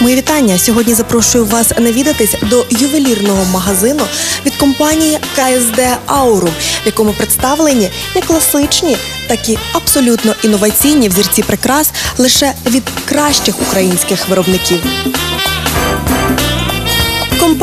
Мої вітання. Сьогодні запрошую вас навідатись до ювелірного магазину від компанії КСД Аурум, в якому представлені як класичні, так і абсолютно інноваційні взірці прикрас лише від кращих українських виробників.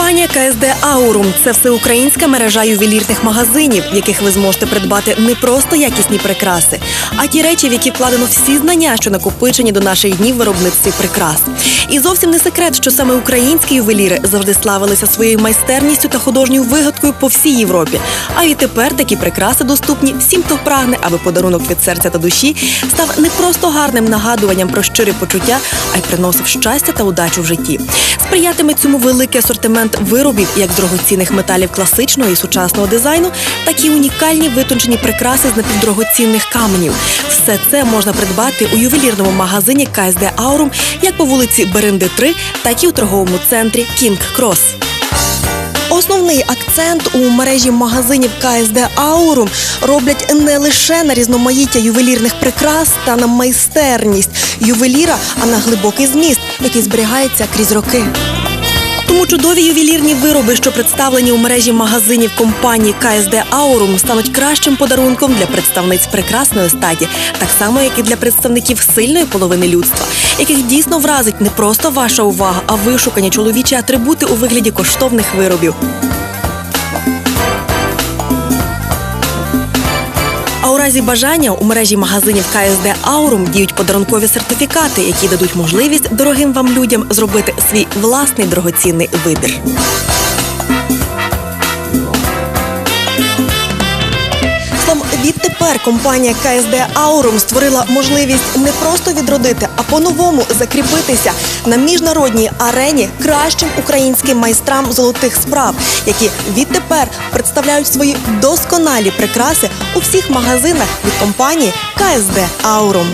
Компанія КСД Аурум це всеукраїнська мережа ювелірних магазинів, в яких ви зможете придбати не просто якісні прикраси, а ті речі, в які вкладено всі знання, що накопичені до наших днів виробництві прикрас. І зовсім не секрет, що саме українські ювеліри завжди славилися своєю майстерністю та художньою вигадкою по всій Європі. А відтепер такі прикраси доступні всім, хто прагне, аби подарунок від серця та душі став не просто гарним нагадуванням про щире почуття, а й приносив щастя та удачу в житті. Сприятиме цьому великий асортимент виробів як з дорогоцінних металів класичного і сучасного дизайну, так і унікальні витончені прикраси з напівдорогоцінних каменів. Все це можна придбати у ювелірному магазині КСД Аурум як по вулиці Беренди 3, так і у торговому центрі Кінг Крос. Основний акцент у мережі магазинів КСД Аурум роблять не лише на різноманіття ювелірних прикрас та на майстерність ювеліра, а на глибокий зміст, який зберігається крізь роки. Чудові ювелірні вироби, що представлені у мережі магазинів компанії КСД Аурум, стануть кращим подарунком для представниць прекрасної статі, так само як і для представників сильної половини людства, яких дійсно вразить не просто ваша увага, а вишукані чоловічі атрибути у вигляді коштовних виробів. Разі бажання у мережі магазинів КСД Аурум діють подарункові сертифікати, які дадуть можливість дорогим вам людям зробити свій власний дорогоцінний вибір. Відтепер компанія КСД Аурум створила можливість не просто відродити, а по-новому закріпитися на міжнародній арені кращим українським майстрам золотих справ, які відтепер представляють свої досконалі прикраси у всіх магазинах від компанії КСД Аурум.